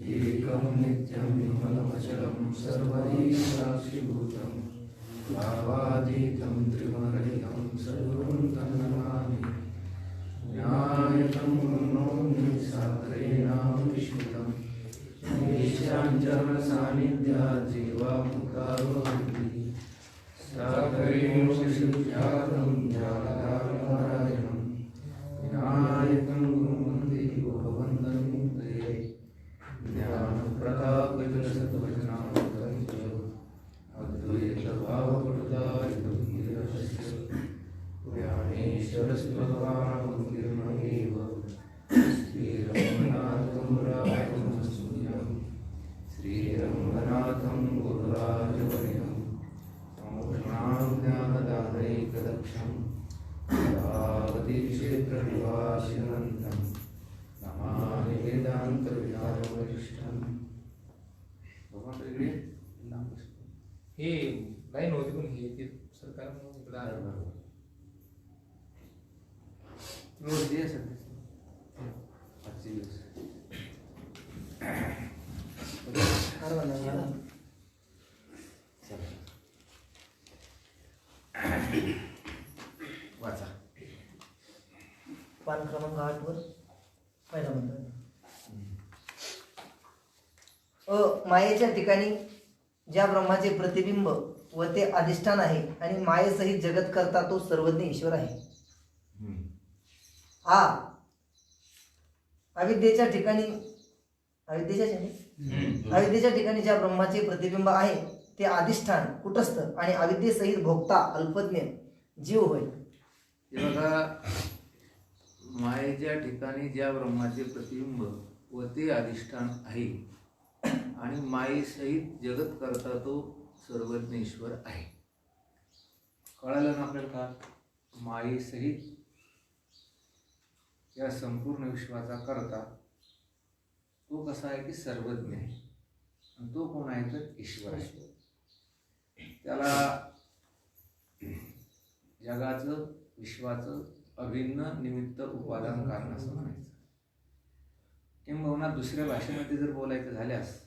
एकं नित्यं विमलमचलं सर्वैराशीभूतं भावातीतं त्रिमरहितं सर्वं तन्नमामि ज्ञायतं गुणोऽग्नि सागरेणाविष्कृतं ईशाञ्चरणसान्निध्यात् जीवामुखारोहन्ति सागरेण शिव्यातं ज्ञानदानपरायणं क्षेत्रनिवासिनन्तं नमामि भगवान इकडे हे लाईन होती पण हे ते सरकार म्हणून इकडं आलं. रोज दे सध्या आजचे दिवस. पान क्रमांक आठ वर पहिला म्हणतो अ मायेच्या ठिकाणी ज्या ब्रह्माचे प्रतिबिंब व ते अधिष्ठान आहे आणि मायेसहित जगत करता तो सर्वज्ञ ईश्वर आहे. हा अविद्येच्या ठिकाणी अविद्येच्या ठिकाणी? अविद्येच्या ठिकाणी ज्या ब्रह्माचे प्रतिबिंब आहे ते अधिष्ठान कुटस्थ आणि अविद्येसहित भोगता अल्पज्ञ जीव होय. हे बघा मायेच्या ठिकाणी ज्या ब्रह्माचे प्रतिबिंब व ते अधिष्ठान आहे आणि मायेसहित जगत करता तो सर्वज्ञ ईश्वर आहे. कळालं ना आपल्याला का? मायेसहित या संपूर्ण विश्वाचा करता तो कसा आहे की सर्वज्ञ आहे आणि तो कोण आहे तर ईश्वर आहे. त्याला जगाचं विश्वाचं अभिन्न निमित्त उपादान कारण असं म्हणायचं. किंबहुना दुसऱ्या भाषेमध्ये जर बोलायचं झाल्यास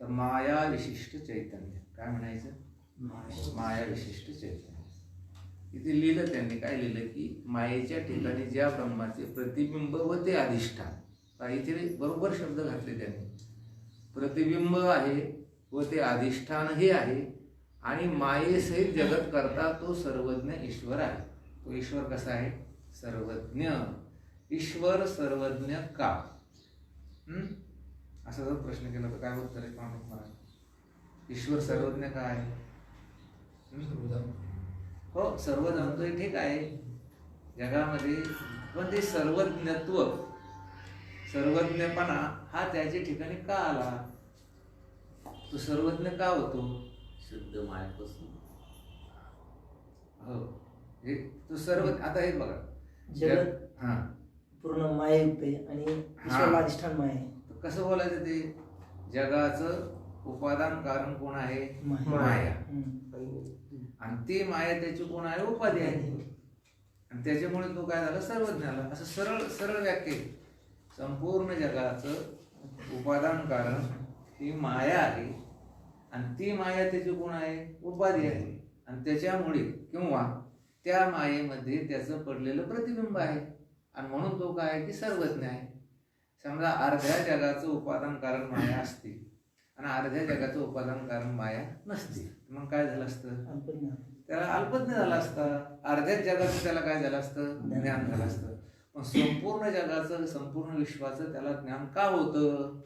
तर माया विशिष्ट चैतन्य. काय म्हणायचं? माया विशिष्ट चैतन्य. इथे लिहिलं त्यांनी काय लिहिलं की मायेच्या ठिकाणी ज्या ब्रह्माचे प्रतिबिंब व ते अधिष्ठान इथे बरोबर शब्द घातले त्यांनी. प्रतिबिंब आहे व ते अधिष्ठानही आहे आणि मायेसहित जगत करता तो सर्वज्ञ ईश्वर आहे. तो ईश्वर कसा आहे? सर्वज्ञ. ईश्वर सर्वज्ञ का? असा जर प्रश्न केला तर काय उत्तर आहे पाहून मला. ईश्वर सर्वज्ञ का आहे? हं? हो सर्व जाणतोय ठीक आहे. जगामध्ये पण ते सर्वज्ञत्व सर्वज्ञपणा हा त्याच्या ठिकाणी का आला? तो सर्वज्ञ का होतो? शुद्ध मायापासून हो. हे तो सर्व आता हे बघा. जगत हा. पूर्ण मायायुक्त आहे आणि ईश्वरला अधिष्ठान माया आहे. तर कसं बोलायचं ते? जगाचं उपादान कारण कोण आहे? माया. आणि ती माया त्याची कोण आहे? उपाधी आहे. आणि त्याच्यामुळे तो काय झाला? सर्वज्ञ झाला. असं सरळ सरळ व्याख्या आहे. संपूर्ण जगाचं उपादान कारण ही माया आहे. आणि ती माया त्याची कोण आहे? उपाधी आहे. आणि त्याच्यामुळे किंवा त्या मायेमध्ये त्याचं पडलेलं प्रतिबिंब आहे. आणि म्हणून तो काय आहे? की सर्वज्ञ आहे. समजा अर्ध्या जगाचं उपादान कारण माया असते. आणि अर्ध्या जगाचं उपादान कारण माया नसते. मग काय झालं असतं. त्याला अल्पज्ञ झाला असता. अर्ध्याच जगाचं त्याला काय झालं असतं? ज्ञान झालं असतं. पण संपूर्ण जगाचं संपूर्ण विश्वाचं त्याला ज्ञान का होतं?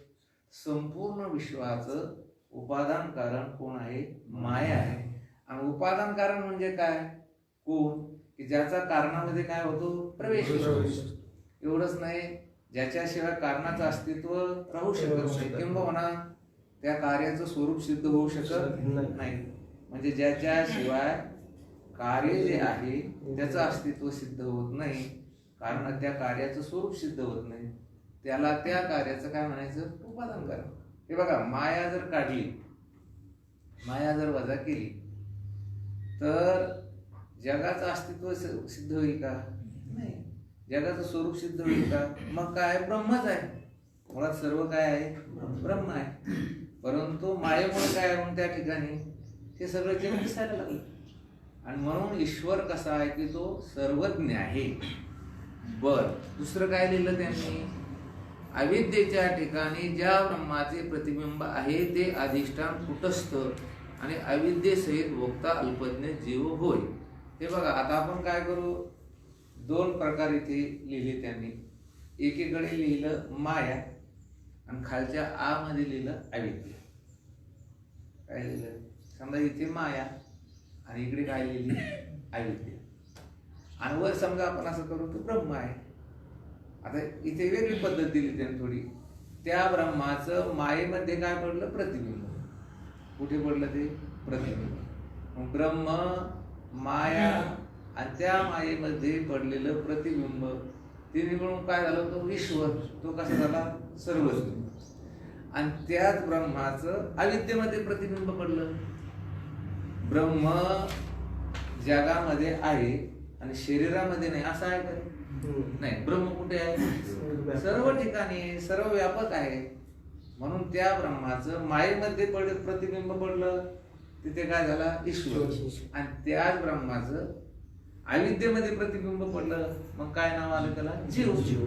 संपूर्ण विश्वाचं उपादान कारण कोण आहे? माया आहे. आणि उपादान कारण म्हणजे काय? कोण? की ज्याचा कारणामध्ये काय होतो? प्रवेश. एवढंच नाही ज्याच्याशिवाय कारणाचं अस्तित्व राहू शकत नाही. किंबहुना त्या कार्याचं स्वरूप सिद्ध होऊ शकत नाही. म्हणजे ज्याच्याशिवाय कार्य जे आहे त्याचं अस्तित्व सिद्ध होत नाही. कारण त्या कार्याचं स्वरूप सिद्ध होत नाही. त्याला त्या कार्याचं काय म्हणायचं? उपादान करा. हे बघा माया जर काढली माया जर वजा केली तर जगाचं अस्तित्व सिद्ध होईल का? नाही. जगाचं स्वरूप सिद्ध होईल का? मग काय? ब्रह्मच आहे. मुळात सर्व काय आहे? ब्रह्म आहे. परंतु मायेमुळे काय आहे म्हणून त्या ठिकाणी ते सगळं जग दिसायला लागलं. आणि म्हणून ईश्वर कसा आहे की तो सर्वज्ञ आहे. बर. दुसरं काय लिहिलं त्यांनी? अविद्येच्या ठिकाणी ज्या ब्रह्माचे प्रतिबिंब आहे ते अधिष्ठान कुटस्थ आणि अविद्येसहित भोगता अल्पज्ञ जीव होय. हे बघा आता आपण काय करू? दोन प्रकार इथे लिहिले त्यांनी. एकीकडे लिहिलं माया आणि खालच्या आ मध्ये लिहिलं अविद्या. काय लिहिलं? समजा इथे माया आणि इकडे काय लिहिली? अविद्या. आणि वर समजा आपण असं करू की ब्रह्म आहे. आता इथे वेगळी पद्धत दिली त्याने थोडी. त्या ब्रह्माचं मायेमध्ये काय पडलं? प्रतिबिंब. कुठे पडलं ते? प्रतिबिंब. ब्रह्म माया आणि त्या मायेमध्ये पडलेलं प्रतिबिंब तिने मिळून काय झालं? तो ईश्वर तो कसा झाला? सर्वज्ञ आणि त्याच ब्रह्माचं अविद्येमध्ये प्रतिबिंब पडलं. ब्रह्म जगामध्ये आहे आणि शरीरामध्ये नाही असं आहे का? नाही ब्रह्म कुठे आहे? सर्व ठिकाणी सर्व व्यापक आहे. म्हणून त्या ब्रह्माचं मायेमध्ये पड प्रतिबिंब पडलं. तिथे काय झाला? ईश्वर. आणि त्याच ब्रह्माचं अविद्येमध्ये प्रतिबिंब पडलं. मग काय नाव आलं त्याला? जीव. जीव.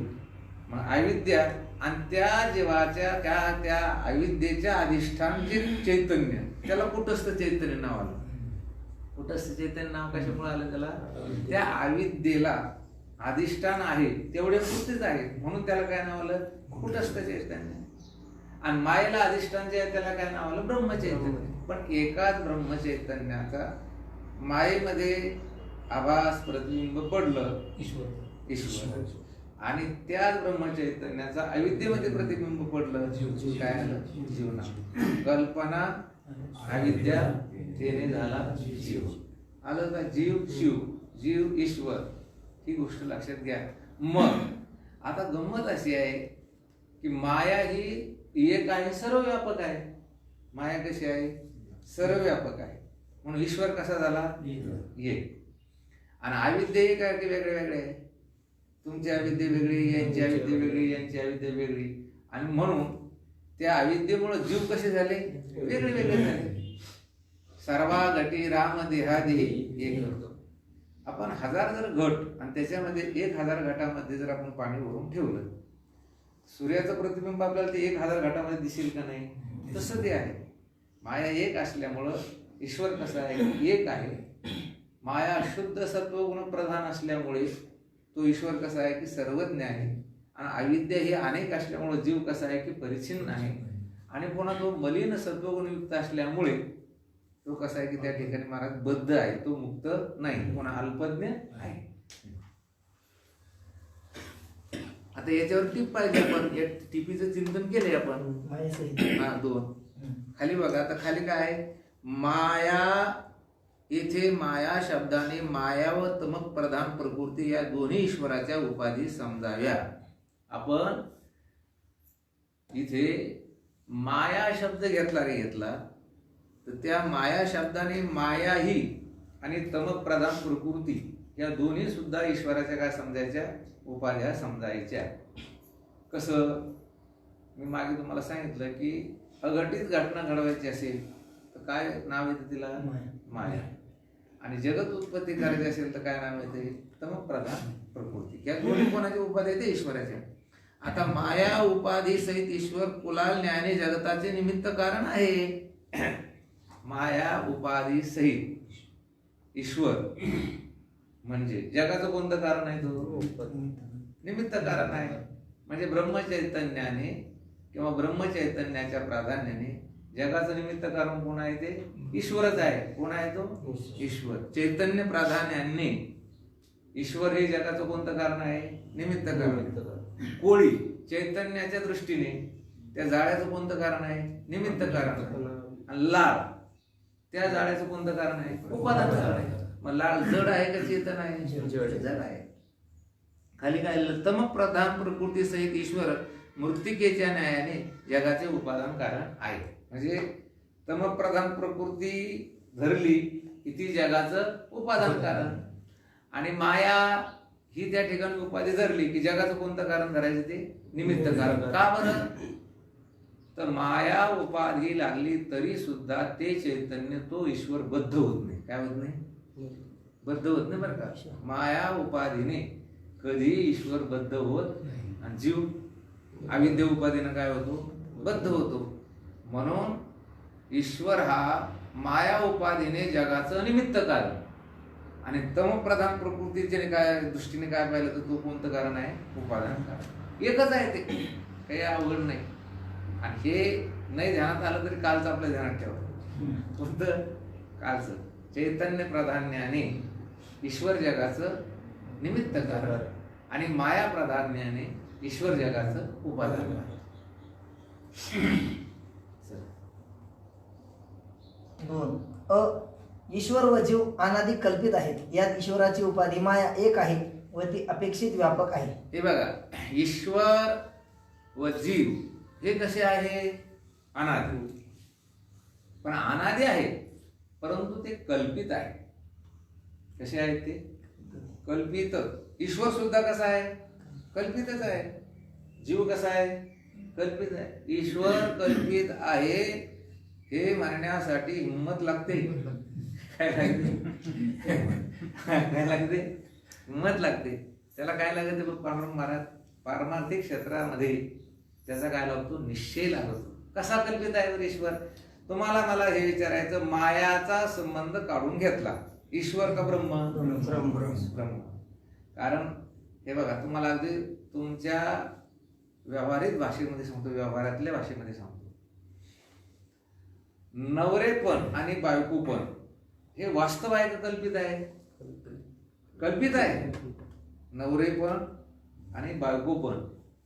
मग अविद्या आणि त्या जीवाच्या त्या त्या अविद्येच्या अधिष्ठान जे चैतन्य. त्याला कुटस्थ चैतन्य नाव आलं. कुटस्थ चैतन्य नाव कशामुळे आलं त्याला? त्या अविद्येला अधिष्ठान आहे तेवढे पुरतेच आहे म्हणून त्याला काय नाव आलं? कुटस्थ चैतन्य. आणि मायेला अधिष्ठान जे आहे त्याला काय नाव आलं ब्रह्मचैतन्य पण एकाच ब्रह्मचैतन्याचा मायेमध्ये आभास प्रतिबिंब पडलं. ईश्वर. ईश्वर. आणि त्याच ब्रह्मचैतन्याचा अविद्येमध्ये प्रतिबिंब पडलं. काय आलं? जीवना. कल्पना अविद्या तेने झाला जीव. आलं का? जीव शिव. जीव ईश्वर. ही गोष्ट लक्षात घ्या. मग आता गंमत अशी आहे की माया ही एक आहे सर्व व्यापक आहे. माया कशी आहे? सर्व व्यापक आहे. म्हणून ईश्वर कसा झाला? एक आणि अविद्या एक आहे की वेगळे वेगळे आहे? तुमची अविद्या वेगळी यांची अविद्या वेगळी यांची अविद्या वेगळी. आणि म्हणून त्या अविद्येमुळे जीव कसे झाले? वेगळे वेगळे झाले. सर्वा गटी राम देहादेही एक करतो आपण हजार जर घट आणि त्याच्यामध्ये एक हजार घटामध्ये जर आपण पाणी भरून ठेवलं सूर्याचं प्रतिबिंब आपल्याला ते एक हजार घाटामध्ये दिसेल का नाही? तसं ते आहे. माया एक असल्यामुळं ईश्वर कसा आहे? एक आहे. माया शुद्ध सत्वगुण प्रधान असल्यामुळे तो ईश्वर कसा आहे की सर्वज्ञ आहे. आणि अविद्या ही अनेक असल्यामुळे जीव कसा आहे की परिचिन्न आहे. आणि पुन्हा तो मलिन सत्वगुणयुक्त असल्यामुळे तो कसा आहे की त्या ठिकाणी महाराज बद्ध आहे. तो मुक्त नाही. पुन्हा अल्पज्ञ आहे. आता याच्यावर टीप पाहिजे आपण. या टिपीचं चिंतन केले आपण. हा दोन. खाली बघा आता खाली काय? आहे माया येथे माया शब्दाने माया व तमक प्रधान प्रकृती या दोन्ही ईश्वराच्या उपाधी समजाव्या. आपण इथे माया शब्द घेतला रे घेतला. तर त्या माया शब्दाने माया ही आणि तमक प्रधान प्रकृती या दोन्ही सुद्धा ईश्वराच्या काय समजायच्या? उपाध्या समजायच्या. कसं? मी मागे तुम्हाला सांगितलं की अघटित घटना घडवायची असेल तर काय नाव येतं तिला? माया. आणि जगत उत्पत्ती करायची असेल तर काय नाव येते? तमक प्रधान प्रकृती. या दोन्ही कोणाच्या उपाधी येते ईश्वराच्या. आता माया उपाधी सहित ईश्वर कुलाल न्यायाने जगताचे निमित्त कारण आहे. माया उपाधी सहित ईश्वर म्हणजे जगाचं कोणतं कारण आहे तो? निमित्त कारण आहे. म्हणजे ब्रह्मचैतन्याने किंवा ब्रह्मचैतन्याच्या प्राधान्याने जगाचं निमित्त कारण कोण आहे ते? ईश्वरच आहे. कोण आहे तो? ईश्वर. चैतन्य प्राधान्याने ईश्वर हे जगाचं कोणतं कारण आहे? निमित्त कारण. कोळी. चैतन्याच्या दृष्टीने त्या जाळ्याचं कोणतं कारण आहे? निमित्त कारण. आणि लाळ. त्या जाळ्याचं कोणतं कारण आहे? उपादान कारण आहे. मग लाळ जड आहे का चेतन आहे? जड. आहे. खाली काय लिहिलं? तमक प्रधान प्रकृती सहित ईश्वर मृत्तिकेच्या न्यायाने जगाचे उपादान कारण आहे. म्हणजे तमक प्रधान प्रकृती धरली की ती जगाचं उपादान कारण. आणि माया ही त्या ठिकाणी उपाधी धरली की जगाचं कोणतं कारण धरायचं ते? निमित्त कारण. का बरं? तर माया उपाधी लागली तरी सुद्धा ते चैतन्य तो ईश्वर बद्ध होत नाही. काय होत नाही? बद्ध होत नाही बरं का? माया उपाधीने कधी ईश्वर बद्ध होत आणि जीव अविद्य उपाधीनं काय होतो? बद्ध होतो. म्हणून ईश्वर हा माया उपाधीने जगाचं निमित्त कारण. आणि तमप्रधान प्रकृतीचे काय दृष्टीने काय पाहिलं तर तो कोणतं कारण आहे? उपादान कारण. एकच आहे ते. काही अवघड नाही. आणि हे नाही ध्यानात आलं तरी कालचं आपल्या ध्यानात ठेवा. कोणतं? कालचं. चैतन्य प्राधान्याने ईश्वर जगाचं निमित्त कारण आणि माया प्राधान्याने ईश्वर जगाचं उपादान. दोन. अ ईश्वर व जीव अनादी कल्पित आहेत. यात ईश्वराची उपाधी माया एक आहे व ती अपेक्षित व्यापक आहे. हे बघा ईश्वर व जीव हे कसे आहे? अनादी. पण अनादी आहे. परंतु ते कल्पित आहे. कसे आहेत ते? कल्पित. ईश्वर सुद्धा कसा आहे? कल्पितच आहे. जीव कसा आहे? कल्पित आहे. ईश्वर कल्पित आहे हे म्हणण्यासाठी हिंमत लागते. काय लागते? काय लागते? हिंमत लागते. त्याला काय लागते बघ पांडुरंग महाराज? पारमार्थिक क्षेत्रामध्ये त्याचा काय लागतो? निश्चय लागतो. कसा कल्पित आहे ईश्वर? तुम्हाला मला हे विचारायचं मायाचा संबंध काढून घेतला. ईश्वर का ब्रह्म? ब्रह्म. कारण हे बघा तुम्हाला अगदी तुमच्या व्यावहारिक भाषेमध्ये सांगतो व्यवहारातल्या भाषेमध्ये सांगतो. नवरेपण आणि बायकोपण हे वास्तव आहे का कल्पित आहे? कल्पित आहे. नवरेपण आणि बायकोपण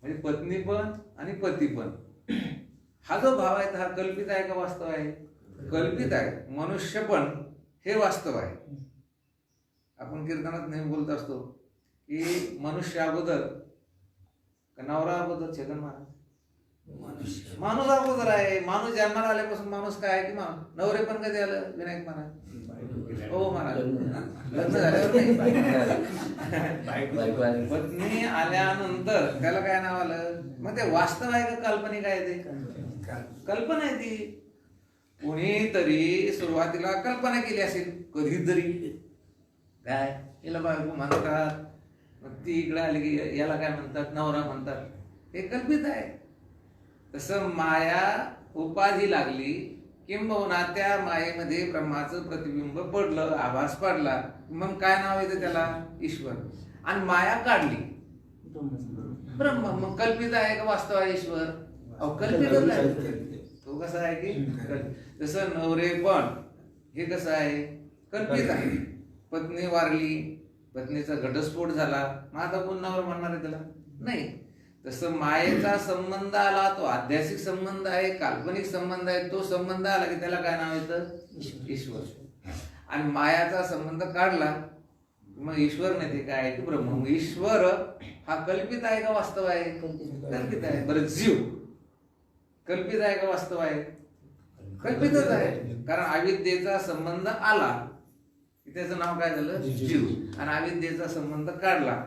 म्हणजे पत्नी पण आणि पती पण. हा जो भाव आहे हा कल्पित आहे का वास्तव आहे? कल्पित आहे. मनुष्य पण हे वास्तव आहे. आपण कीर्तनात नेहमी बोलत असतो की मनुष्य अगोदर नवरा अगोदर छेदन महाराज? माणूस अगोदर आहे. माणूस जन्माला आल्यापासून माणूस काय आहे की नवरे पण कधी आलं? विनायक महाराज. हो महाराज लग्न झाल्यावर पत्नी आल्यानंतर त्याला काय नाव आलं? मग ते वास्तव आहे का काल्पनिक आहे ते? कल्पना आहे ती. कोणीतरी सुरुवातीला कल्पना केली असेल कधीतरी. काय? याला बायको म्हणतात. मग ती इकडे आली की याला काय म्हणतात? नवरा म्हणतात. हे कल्पित आहे. तसं माया उपाधी लागली किंबहुना त्या मायेमध्ये ब्रह्माचं प्रतिबिंब पडलं आभास पडला. मग काय नाव येतं त्याला? ईश्वर. आणि माया काढली. ब्रह्म. मग कल्पित आहे का वास्तव आहे ईश्वर? अहो कल्पितच आहे. तो कसा आहे की? जसं नवरे पण हे कसं आहे? कल्पित आहे. पत्नी वारली पत्नीचा घटस्फोट झाला. मग आता कोण नवर म्हणणार आहे त्याला? नाही. तसं मायेचा संबंध आला तो आध्यात्मिक संबंध आहे काल्पनिक संबंध आहे तो संबंध आला की त्याला काय नाव येतं? ईश्वर. आणि मायाचा संबंध काढला मग ईश्वर नाही ते काय? आहे की ब्रह्म ईश्वर हा कल्पित आहे का वास्तव आहे? कल्पित आहे. बरं जीव. कल्पित आहे का वास्तव आहे? कल्पितच आहे. कारण अविद्येचा संबंध आला त्याचं नाव काय झालं? जीव. आणि अविद्येचा संबंध काढला.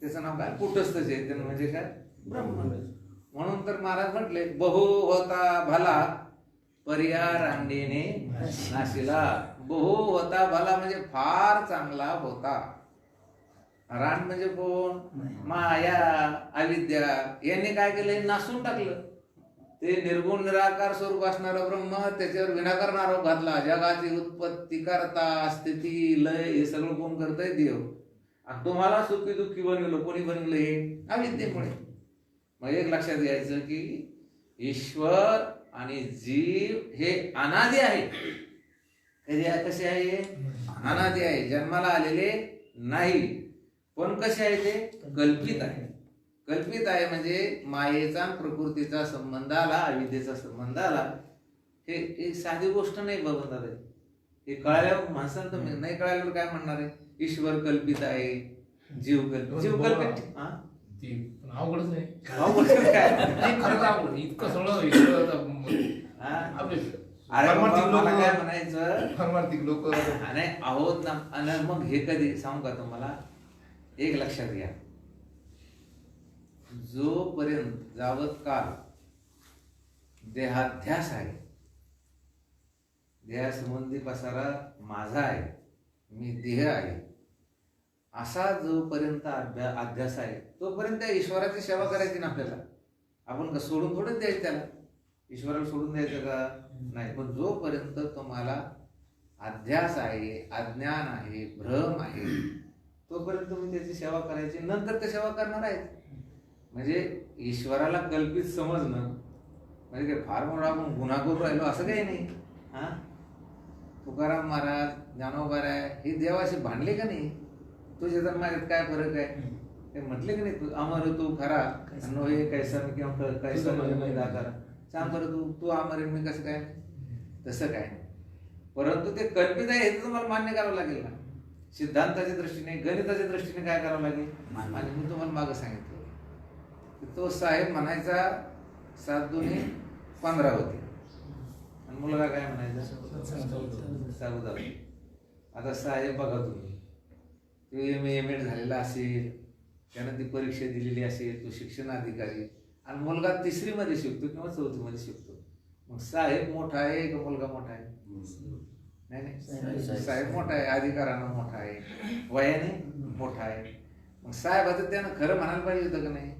त्याचं नाव काय कुटस्थ चैतन्य म्हणजे काय? ब्रह्म म्हणून तर महाराज म्हटले बहु होता भला पर्या रांडेने नाशिला. बहु होता भला म्हणजे फार चांगला होता. रान म्हणजे कोण? माया. अविद्या. यांनी काय केलं? नासून टाकलं. ते निर्गुण निराकार स्वरूप असणारं ब्रह्म त्याच्यावर विनाकार आरोप घातला. जगाची उत्पत्ती करता स्थिती लय हे सगळं कोण करतंय? देव. आणि तुम्हाला सुखी दुःखी बनवलं कोणी बनवलं हे? अविद्येमुळे. मग एक लक्षात घ्यायचं की ईश्वर आणि जीव हे अनादी आहे. कसे आहे अनादी आहे. जन्माला आलेले नाही पण कसे आहे ते? कल्पित आहे. कल्पित आहे म्हणजे मायेचा प्रकृतीचा संबंध आला अविद्येचा संबंध आला. हे साधी गोष्ट नाही बघून हे कळाल्यावर माणसाला तर नाही कळाल्यावर काय म्हणणार आहे? ईश्वर कल्पित आहे जीव कल्पित. जीव कल्पित हा? ती पण अवघडच नाही. अवघड काय? नाही, खरंच अवघड. इतकं सगळं इतकं आता हा? आपले अरे बाबा, परमार्थिक मला काय लोक म्हणायचं? परमार्थिक लोक आणि आहोत ना आणि मग हे कधी सांगू का तुम्हाला? एक लक्षात घ्या. जोपर्यंत जावत काल देहाध्यास आहे देहासंबंधी पसारा माझा आहे मी देह आहे असा जोपर्यंत अभ्या अध्यास आहे तोपर्यंत त्या ईश्वराची सेवा करायची ना आपल्याला. आपण का सोडून थोडंच द्यायचं त्याला. ईश्वराला सोडून द्यायचं का? नाही. पण जोपर्यंत तुम्हाला अध्यास आहे अज्ञान आहे भ्रम आहे तोपर्यंत तुम्ही त्याची सेवा करायची. नंतर ते सेवा करणार आहेत. म्हणजे ईश्वराला कल्पित समजणं म्हणजे काय फार मोठा आपण गुन्हा करू राहिलो असं काही नाही. हा? तुकाराम महाराज ज्ञानोबाराय हे देवाशी भांडले का नाही? तुझ्या तर माझ्यात काय फरक आहे? ते म्हटले की नाही तू? अमर तू खरा. नो हे कैसा मी किंवा कैसा मी दाखर सांग बरं तू. तू अमर मी कसं काय? तसं काय? नाही. परंतु ते कल्पित आहे हे तुम्हाला मान्य करावं लागेल ना. सिद्धांताच्या दृष्टीने गणिताच्या दृष्टीने काय करावं लागेल? मान्य. आणि मी तुम्हाला मागं सांगितलं. तो साहेब म्हणायचा सात दोन्ही पंधरा होते. आणि मुलगा काय म्हणायचा? चौदा आता साहेब बघा तुम्ही. तो एम एम एड झालेला असेल त्यानं ती परीक्षा दिलेली असेल तो शिक्षण अधिकारी. आणि मुलगा तिसरीमध्ये शिकतो किंवा चौथीमध्ये शिकतो. मग साहेब मोठा आहे का मुलगा मोठा आहे? नाही नाही. साहेब मोठा आहे अधिकारानं मोठा आहे वयाने मोठा आहे. मग साहेबाचं त्यानं खरं म्हणायला पाहिजे होतं का नाही?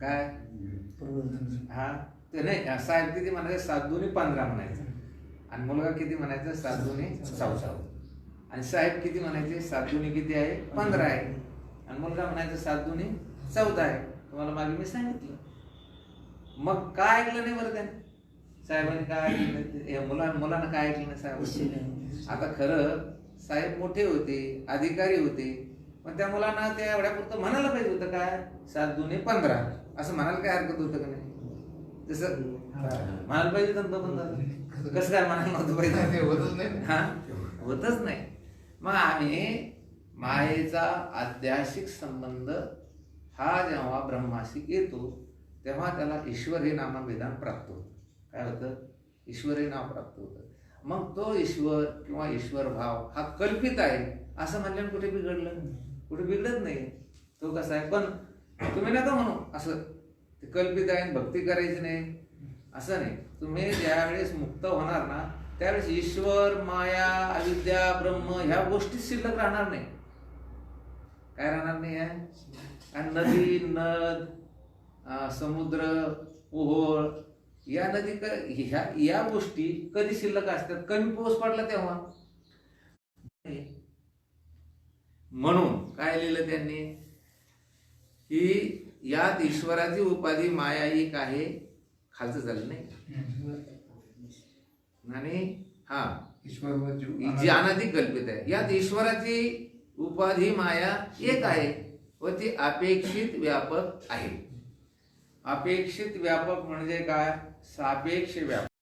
काय? हा? ते नाही साहेब किती म्हणायचं? सात दोन्ही पंधरा म्हणायचं. आणि मुलगा किती म्हणायचा? सात दोन्ही चौदा आणि साहेब किती म्हणायचे? सात दोन्ही किती आहे? पंधरा आहे. आणि मुलगा म्हणायचा सात दोन्ही चौदा आहे. तुम्हाला मागे मी सांगितलं. मग काय ऐकलं नाही बरं त्याने? साहेबांनी काय ऐकलं मुला मुलानं काय ऐकलं नाही साहेब? आता खरं साहेब मोठे होते अधिकारी होते पण त्या मुलांना त्या एवढ्यापुरतं म्हणायला पाहिजे होतं काय सात दोन्ही पंधरा. असं म्हणायला काय हरकत होतं का नाही? तसं म्हणायला पाहिजे होतं. कसं काय म्हणायला नव्हतं ते पाहिजे होतच नाही. हा? होतच नाही. मग आम्ही मायेचा आध्यासिक संबंध हा जेव्हा ब्रह्माशी येतो तेव्हा त्याला ईश्वर हे नामविधान प्राप्त होतं. काय होतं? ईश्वर हे नाव प्राप्त होतं. मग तो ईश्वर किंवा ईश्वर भाव हा कल्पित आहे असं म्हणल्यानं कुठे बिघडलं? कुठे बिघडत नाही. तो कसा आहे? पण तुम्ही नका म्हणू असं ते कल्पित आहे आणि भक्ती करायची नाही. असं नाही. तुम्ही ज्यावेळेस मुक्त होणार ना त्यावेळेस ईश्वर माया अविद्या ब्रह्म ह्या गोष्टी शिल्लक राहणार नाही. काय राहणार नाही आहे? नदी नद समुद्र ओहोळ या नदी ह्या या गोष्टी कधी शिल्लक असतात? कमी पाऊस पडला तेव्हा. म्हणून काय लिहिलं त्यांनी? की यात ईश्वराची उपाधी माया एक आहे खालचं झालं नाही. आणि हा ईश्वर जी अनाधिक कल्पित आहे. यात ईश्वराची उपाधी माया एक आहे व ती अपेक्षित व्यापक आहे. अपेक्षित व्यापक म्हणजे काय? सापेक्ष व्यापक.